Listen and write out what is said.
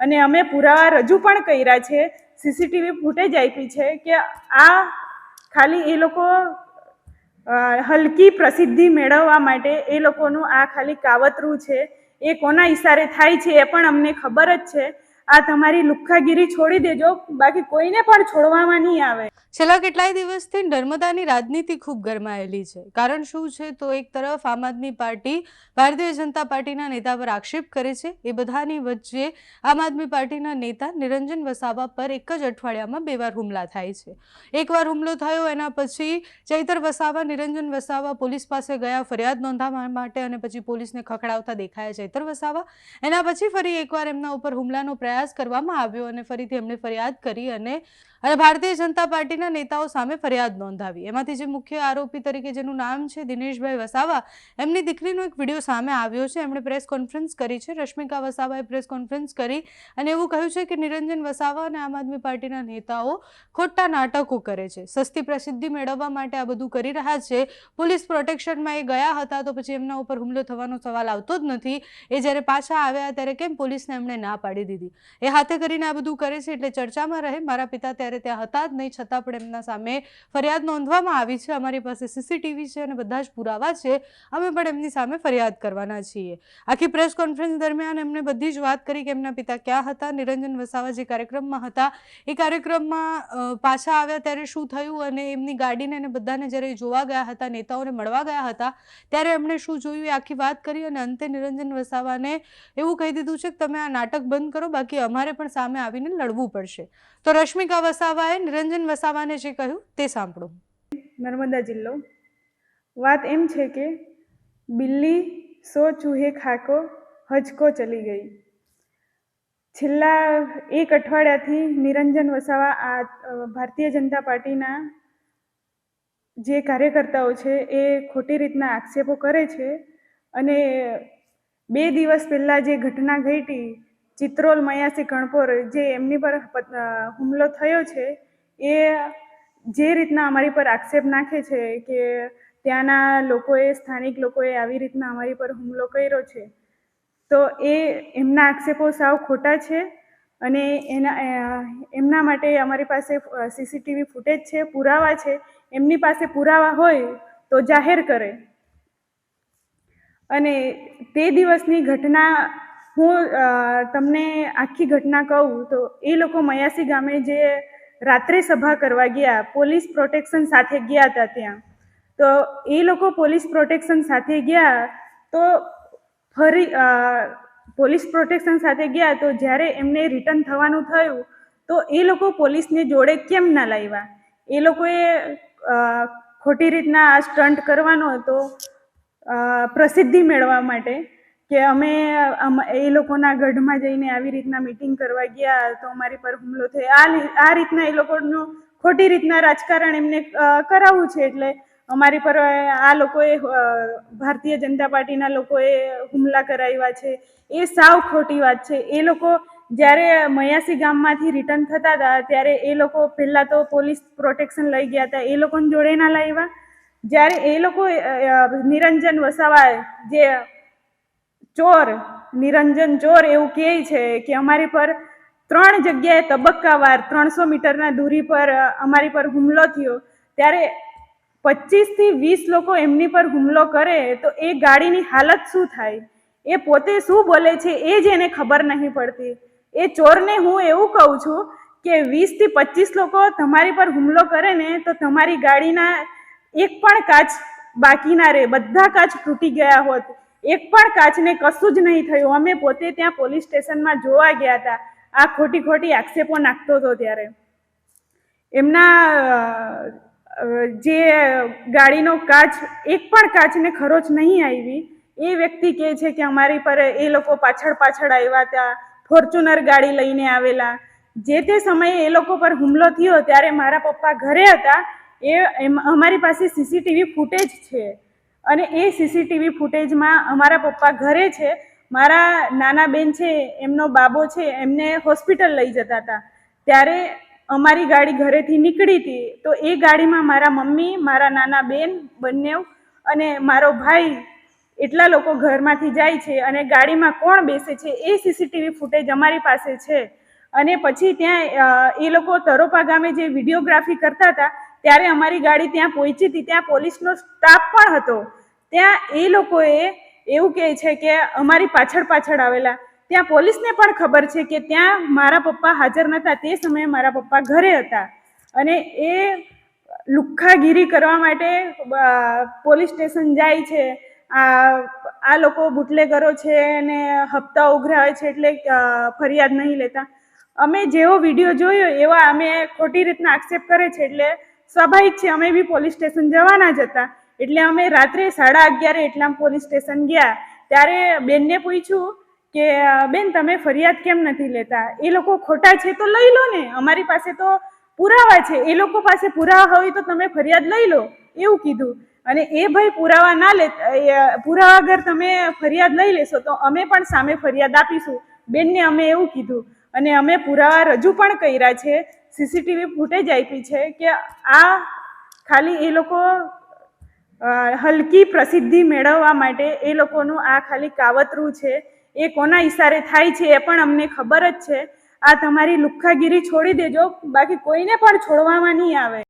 અને અમે પુરાવા રજૂ પણ કર્યા છે. સીસીટીવી ફૂટેજ આપી છે કે આ ખાલી એ લોકો હલકી પ્રસિદ્ધિ મેળવવા માટે એ લોકોનું આ ખાલી કાવતરું છે. એ કોના ઈશારે થાય છે એ પણ અમને ખબર જ છે. આ તમારી લુખ્ખાગીરી છોડી દેજો. બાકી કોઈને પણ છોડવામાં નહીં આવે. છેલ્લા કેટલાય દિવસથી નર્મદાની રાજનીતિ ખૂબ ગરમાયેલી છે. કારણ શું છે? તો એક તરફ આમ આદમી પાર્ટી ભારતીય જનતા પાર્ટીના નેતા પર આક્ષેપ કરે છે. એ બધાની વચ્ચે આમ આદમી પાર્ટીના નેતા નિરંજન વસાવા પર એક જ અઠવાડિયામાં બે વાર હુમલા થાય છે. એકવાર હુમલો થયો, એના પછી ચૈતર વસાવા, નિરંજન વસાવા પોલીસ પાસે ગયા, ફરિયાદ નોંધાવવા માટે અને પછી પોલીસને ખખડાવતા દેખાયા ચૈતર વસાવા. એના પછી ફરી એકવાર એમના ઉપર હુમલાનો પ્રયાસ કરવામાં આવ્યો અને ફરીથી એમણે ફરિયાદ કરી અને અને ભારતીય જનતા પાર્ટીના નેતાઓ સામે ફરિયાદ નોંધાવી. એમાંથી જે મુખ્ય આરોપી તરીકે જેનું નામ છે દિનેશભાઈ વસાવા, એમની દીકરીનો એક વીડિયો સામે આવ્યો છે. એમણે પ્રેસ કોન્ફરન્સ કરી છે. રશ્મિકા વસાવાએ પ્રેસ કોન્ફરન્સ કરી અને એવું કહ્યું છે કે નિરંજન વસાવા અને આમ આદમી પાર્ટીના નેતાઓ ખોટા નાટકો કરે છે. સસ્તી પ્રસિદ્ધિ મેળવવા માટે આ બધું કરી રહ્યા છે. પોલીસ પ્રોટેક્શનમાં એ ગયા હતા તો પછી એમના ઉપર હુમલો થવાનો સવાલ આવતો જ નથી. એ જ્યારે પાછા આવ્યા ત્યારે કેમ પોલીસને એમણે ના પાડી દીધી? એ હાથે કરીને આ બધું કરે છે એટલે ચર્ચામાં રહે. મારા પિતા ત્યારે ત્યાં હતા જ નહીં, છતાં પણ એમના સામે ફરિયાદ નોંધવામાં આવી છે. અમારી પાસે સીસીટીવી છે અને બધા જ પુરાવા છે. અમે પણ એમની સામે ફરિયાદ કરવાના છીએ. આખી પ્રેસ કોન્ફરન્સ દરમિયાન એમણે બધી જ વાત કરી કે એમના પિતા ક્યાં હતા, નિરંજન વસાવા જે કાર્યક્રમમાં હતા, એ કાર્યક્રમમાં પાછા આવ્યા ત્યારે શું થયું અને એમની ગાડીને અને બધાને જ્યારે જોવા ગયા હતા, નેતાઓને મળવા ગયા હતા, ત્યારે એમણે શું જોયું એ આખી વાત કરી અને અંતે નિરંજન વસાવાને એવું કહી દીધું છે કે તમે આ નાટક બંધ કરો, બાકી અમારે પણ સામે આવીને લડવું પડશે. તો રશ્મિકા વસાવાએ નિરંજન વસાવાને જે કહ્યું તે સાંભળો. નર્મદા જિલ્લો. વાત એમ છે કે બિલ્લી સો ચૂહે ખાકો, હજકો ચલી ગઈ. છેલ્લા એક અઠવાડિયાથી નિરંજન વસાવા આ ભારતીય જનતા પાર્ટીના જે કાર્યકર્તાઓ છે એ ખોટી રીતના આક્ષેપો કરે છે અને બે દિવસ પહેલાં જે ઘટના ઘટી ચિત્રોલ મયાસી ગણપોર જે એમની પર હુમલો થયો છે, એ જે રીતના અમારી પર આક્ષેપ નાખે છે કે ત્યાંના લોકોએ, સ્થાનિક લોકોએ આવી રીતના અમારી પર હુમલો કર્યો છે, તો એ એમના આક્ષેપો સાવ ખોટા છે અને એના એમના માટે અમારી પાસે સીસીટીવી ફૂટેજ છે, પુરાવા છે, એમની પાસે પુરાવા હોય તો જાહેર કરે. અને તે દિવસની ઘટના હું તમને આખી ઘટના કહું તો એ લોકો મયાસી ગામે જે રાત્રે સભા કરવા ગયા, પોલીસ પ્રોટેક્શન સાથે ગયા હતા ત્યાં. તો એ લોકો પોલીસ પ્રોટેક્શન સાથે ગયા તો ફરી પોલીસ પ્રોટેક્શન સાથે ગયા તો જ્યારે એમને રિટર્ન થવાનું થયું તો એ લોકો પોલીસને જોડે કેમ ના લાવ્યા? એ લોકોએ ખોટી રીતના આ સ્ટન્ટ કરવાનો હતો પ્રસિદ્ધિ મેળવવા માટે. કે અમે એ લોકોના ગઢમાં જઈને આવી રીતના મિટિંગ કરવા ગયા તો અમારી પર હુમલો થયો. આ આ રીતના એ લોકોનું ખોટી રીતના રાજકારણ એમને કરાવવું છે એટલે અમારી પર આ લોકોએ ભારતીય જનતા પાર્ટીના લોકોએ હુમલા કરાવ્યા છે. એ સાવ ખોટી વાત છે. એ લોકો જ્યારે મયાસી ગામમાંથી રિટર્ન થતા હતા, ત્યારે એ લોકો પહેલાં તો પોલીસ પ્રોટેક્શન લઈ ગયા હતા. એ લોકોને જોડે ના લાવ્યા. જ્યારે એ લોકો નિરંજન વસાવા જે ચોર, નિરંજન ચોર એવું કહે છે કે અમારી પર ત્રણ જગ્યાએ તબક્કાવાર ત્રણસો મીટરના દૂરી પર અમારી પર હુમલો થયો. ત્યારે પચીસથી વીસ લોકો એમની પર હુમલો કરે તો એ ગાડીની હાલત શું થાય? એ પોતે શું બોલે છે એ જ એને ખબર નહીં પડતી. એ ચોરને હું એવું કહું છું કે વીસથી પચીસ લોકો તમારી પર હુમલો કરે ને તો તમારી ગાડીના એક પણ કાચ બાકી ના રહે. બધા કાચ તૂટી ગયા હોત. એક પણ કાચને કશું જ નહીં થયું. અમે પોતે ત્યાં પોલીસ સ્ટેશનમાં જોવા ગયા હતા. આ ખોટી ખોટી આક્ષેપો નાખતો હતો ત્યારે. એમના જે ગાડીનો કાચ, એક પણ કાચને ખરોચ નહીં આવી. એ વ્યક્તિ કહે છે કે અમારી પર એ લોકો પાછળ પાછળ આવ્યા હતા. ફોર્ચ્યુનર ગાડી લઈને આવેલા. જે તે સમયે એ લોકો પર હુમલો થયો ત્યારે મારા પપ્પા ઘરે હતા. એ અમારી પાસે સીસીટીવી ફૂટેજ છે. અને એ સીસીટીવી ફૂટેજમાં અમારા પપ્પા ઘરે છે. મારા નાના બેન છે, એમનો બાબો છે, એમને હોસ્પિટલ લઈ જતા હતા. ત્યારે અમારી ગાડી ઘરેથી નીકળી હતી. તો એ ગાડીમાં મારા મમ્મી, મારા નાના બેન બંને અને મારો ભાઈ એટલા લોકો ઘરમાંથી જાય છે અને ગાડીમાં કોણ બેસે છે એ સીસીટીવી ફૂટેજ અમારી પાસે છે. અને પછી ત્યાં એ લોકો તરોપા ગામે જે વિડીયોગ્રાફી કરતા હતા ત્યારે અમારી ગાડી ત્યાં પહોંચી હતી. ત્યાં પોલીસનો સ્ટાફ પણ હતો. ત્યાં એ લોકોએ એવું કહે છે કે અમારી પાછળ પાછળ આવેલા. ત્યાં પોલીસને પણ ખબર છે કે ત્યાં મારા પપ્પા હાજર નહોતા તે સમયે મારા પપ્પા ઘરે હતા. અને એ લુખ્ખાગીરી કરવા માટે પોલીસ સ્ટેશન જાય છે. આ આ લોકો બુટલેગરો છે અને હપ્તા ઉઘરાવે છે એટલે ફરિયાદ નહીં લેતા. અમે જેવો વીડિયો જોયો એવા અમે ખોટી રીતના આક્ષેપ કરે છે એટલે સ્વાભાવિક છે, અમે બી પોલીસ સ્ટેશન જવાના જ હતા. એટલે અમે રાત્રે સાડા અગિયારે એટલામાં પોલીસ સ્ટેશન ગયા. ત્યારે બેનને પૂછ્યું કે, બેન, તમે ફરિયાદ કેમ નથી લેતા? એ લોકો ખોટા છે તો લઈ લો ને. અમારી પાસે તો પુરાવા છે. એ લોકો પાસે પુરાવા હોય તો તમે ફરિયાદ લઈ લો. એવું કીધું. અને એ ભાઈ પુરાવા ના લે પુરાવા અગર તમે ફરિયાદ લઈ લેશો તો અમે પણ સામે ફરિયાદ આપીશું. બેનને અમે એવું કીધું. અને અમે પુરાવા રજૂ પણ કર્યા છે. સીસીટીવી ફૂટેજ આપી છે કે આ ખાલી એ લોકો હલકી પ્રસિદ્ધિ મેળવવા માટે એ લોકોનું આ ખાલી કાવતરું છે, એ કોના ઈશારે થાય છે એ પણ અમને ખબર જ છે. આ તમારી લુખ્ખાગીરી છોડી દેજો, બાકી કોઈને પણ છોડવામાં નહીં આવે.